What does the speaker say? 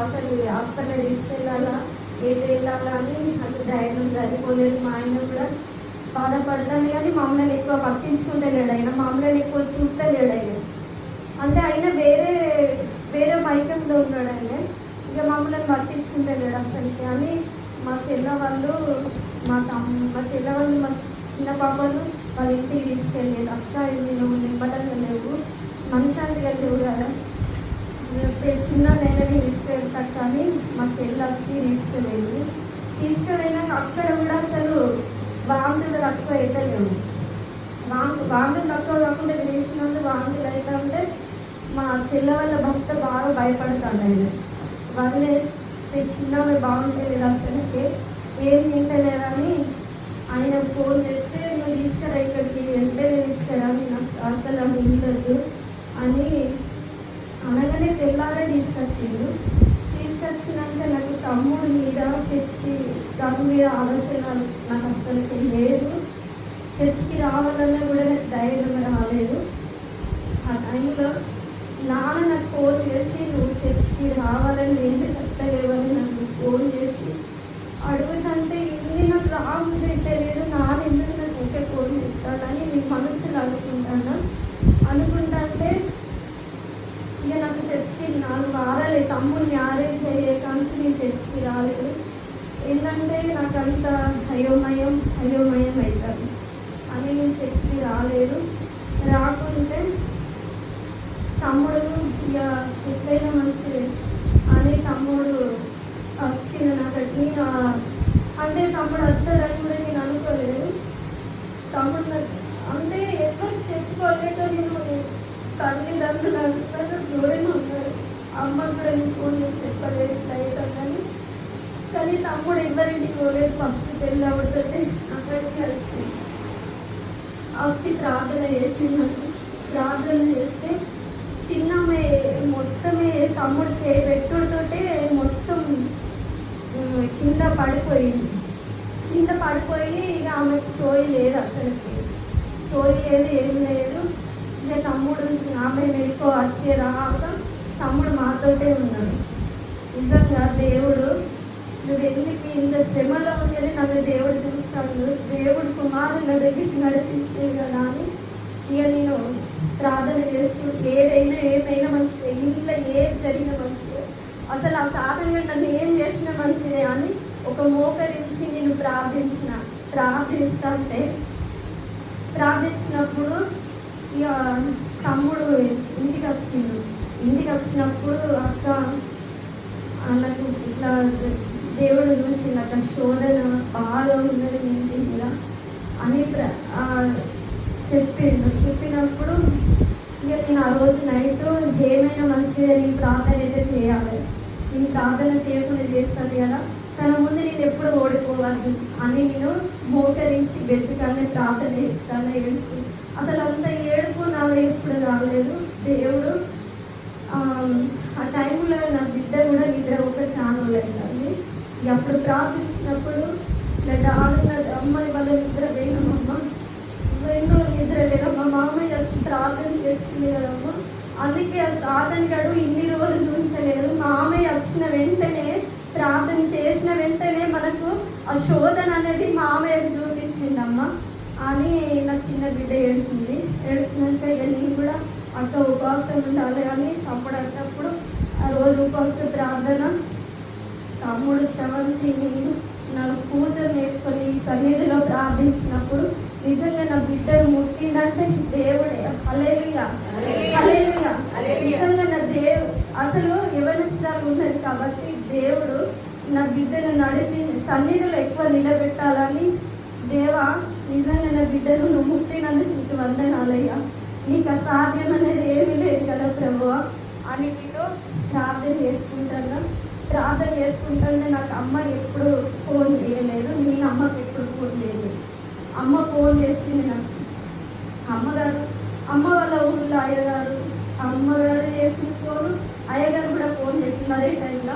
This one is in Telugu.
అసలు హాస్పిటల్ తీసుకెళ్ళాలా? ఏది వెళ్ళాలా అని నాకు ధైర్యం సరిపోలేదు మా ఆయన కూడా బాధపడతాను కానీ మమ్మల్ని ఎక్కువ పట్టించుకుంటలేడు ఆయన. మమ్మల్ని ఎక్కువ చూడలేడు ఆయన. అంటే ఆయన వేరే వేరే మైకంలో ఉన్నాడు ఆయన. ఇక మమ్మల్ని పట్టించుకుంటలేడు అసలుకి. అని మా చెల్ల వాళ్ళు మా తమ్ మా చెల్ల వాళ్ళు మా చిన్న పాపలు వాళ్ళ ఇంటికి తీసుకెళ్ళేది అక్క నేను నువ్వు లేవు మనశాంతిగా లేవు కదా. చిన్న నేలని తీసుకెళ్తా కానీ మా చెల్లి వచ్చి తీసుకెళ్ళేది తీసుకువెళ్ళాక అక్కడ కూడా అసలు వాంతులు తక్కువ అవుతలేవు వాంతు వాంతులు తక్కువ కాకుండా తెలిసినందుకు వాంతులు అయితే ఉంటే మా చెల్లె వాళ్ళ భర్త బాగా భయపడతాడు ఆయన. వాళ్ళే చిన్నవి బాగుంటుంది అసలుకి ఏం తింటలేదని ఆయన ఫోన్ చేస్తే నువ్వు తీసుకురా ఇక్కడికి వెంటనే తీసుకురా నేను అసలు అది ఉండదు అని తీసుకొచ్చిండు. తీసుకొచ్చినాక నాకు తమ్ముడు మీద చర్చి దాని మీద ఆలోచన నాకు అసలుకి లేదు. చర్చికి రావాలన్నా కూడా నాకు ధైర్యం రాలేదు. ఆ టైంలో నాన్న నాకు ఫోన్ చేసి నువ్వు చర్చికి రావాలని ఎందుకు అత్తలేవని నాకు ఫోన్ చేసి అడుగుతుంటే ఇది నాకు రాబుద్ది తెలియదు నాన్న ఎందుకు నాకు ఒకే ఫోన్ చేస్తానని నీ మనసులో అనుకుంటాను అనుకుంటుంటే ఇక నాకు చర్చికి నాలుగు వారాలు తమ్ముడు మ్యారేజ్ అయ్యే కాంచి నేను చర్చికి రాలేదు. ఏంటంటే నాకు అంత అయోమయం అయోమయం అవుతుంది అని నేను చర్చికి రాలేదు. రాకుంటే తమ్ముడు ఇక ఎట్లయినా మంచిది అని తమ్ముడు వచ్చింది నాకు నేను అంటే తమ్ముడు వస్తాడని కూడా నేను అనుకోలేదు. తమ్ముడు నాకు అంటే ఎవరికి చెప్పుకోలేక నేను తల్లిదండ్రులు అందరూ దూరంగా ఉన్నారు. అమ్మ కూడా నేను ఫోన్ చేసి చెప్పలేదు ఇట్లా అవుతుందని కానీ తమ్ముడు ఎవరింటికి పోలేదు ఫస్ట్ పెళ్ళి అవుతుంది అక్కడికి కలిసి వచ్చి ప్రార్థన చేసిందని ప్రార్థన చేస్తే చిన్న మొత్తమే తమ్ముడు చేయి మొత్తం కింద పడిపోయింది. కింద పడిపోయి ఇక ఆమెకు సోయి లేదు అసలుకి. సోయి లేదు ఏం లేదు. ఇక తమ్ముడు ఆమె వెళ్ళిపో వచ్చే రాక తమ్ముడు మాతోటే ఉన్నాడు. నిజంగా దేవుడు నువ్వు ఎందుకు ఇంత శ్రమలో ఉన్నది నన్ను దేవుడు చూస్తాడు. దేవుడు కుమారుడు నా దగ్గరికి నడిపించే కదా అని ఇక నేను ప్రార్థన చేస్తూ ఏదైనా ఏమైనా మంచిదే ఇంట్లో ఏది జరిగిన మంచిదే. అసలు ఆ సాధనలో నన్ను ఏం చేసినా మంచిదే అని ఒక మోకరించి నేను ప్రార్థించిన ప్రార్థిస్తుంటే ప్రార్థించినప్పుడు ఇక తమ్ముడు ఇంటికి వచ్చిండు. ఇంటికి వచ్చినప్పుడు అక్క నాకు ఇట్లా దేవుడు గురించి నాకు శోధన బాగా ఉన్నది మీ ఇంటి అని ప్ర చెప్పిండు. చెప్పినప్పుడు ఇక నేను ఆ రోజు నైట్ ఏమైనా మంచిగా నేను ప్రార్థన అయితే చేయాలి. నేను ప్రార్థన చేయకుండా చేస్తాను కదా తన ముందు నేను ఎప్పుడు ఓడిపోవాలి అని నేను మోకరించి గట్టిగానే ప్రార్థన చేస్తాను ఏడుస్తూ. అసలు అంత ఏడుపు నాలో ఎప్పుడు రాలేదు. దేవుడు టైంలో నా బిడ్డ కూడా నిద్ర ఒక ఛానల్ అయిందండి. అప్పుడు ప్రార్థించినప్పుడు ఇలా డాక్టర్ అమ్మాయి వాళ్ళ నిద్ర వేయనమ్మా ఎన్నో నిద్ర లేదమ్మా. మామయ్య వచ్చి ప్రార్థన చేస్తుంది కదమ్మా అందుకే ఆ సాధన గడు ఇన్ని రోజులు చూసలేదు మామయ్య వచ్చిన వెంటనే ప్రార్థన చేసిన వెంటనే మనకు ఆ శోధన అనేది మామయ్యకు చూపించిందమ్మా అని నా చిన్న బిడ్డ ఏడ్చింది. ఏడ్చినాక ఇక నేను కూడా అక్క ఉపవాసం ఉండాలి అని తమ్ముడు అన్నప్పుడు ఆ రోజు ఉపవాస ప్రార్థన. తమ్ముడు శ్రవంతి నేను నా కూతురు వేసుకొని సన్నిధిలో ప్రార్థించినప్పుడు నిజంగా నా బిడ్డను ముట్టిందంటే దేవుడే. హలేలుగా నిజంగా నా దేవు అసలు యవనస్త్రాలు ఉన్నది కాబట్టి దేవుడు నా బిడ్డను నడిపి సన్నిధిలో ఎక్కువ నిలబెట్టాలని దేవా నిజంగా నా బిడ్డను నువ్వు ముట్టినందుకు నీకు వందనాలయ్యా. నీకు అసాధ్యం అనేది ఏమీ లేదు కదా ప్రభు అన్నిటిలో ప్రార్థన చేసుకుంటాను. ప్రార్థన చేసుకుంటానే నాకు అమ్మ ఎప్పుడు ఫోన్ చేయలేదు. నేను అమ్మకి ఎప్పుడు ఫోన్ చేయలేదు. అమ్మ ఫోన్ చేసింది నాకు అమ్మగారు అమ్మ వాళ్ళ ఊళ్ళో అయ్యగారు అమ్మగారు చేసిన ఫోన్ అయ్యగారు కూడా ఫోన్ చేసింది అదే టైంలో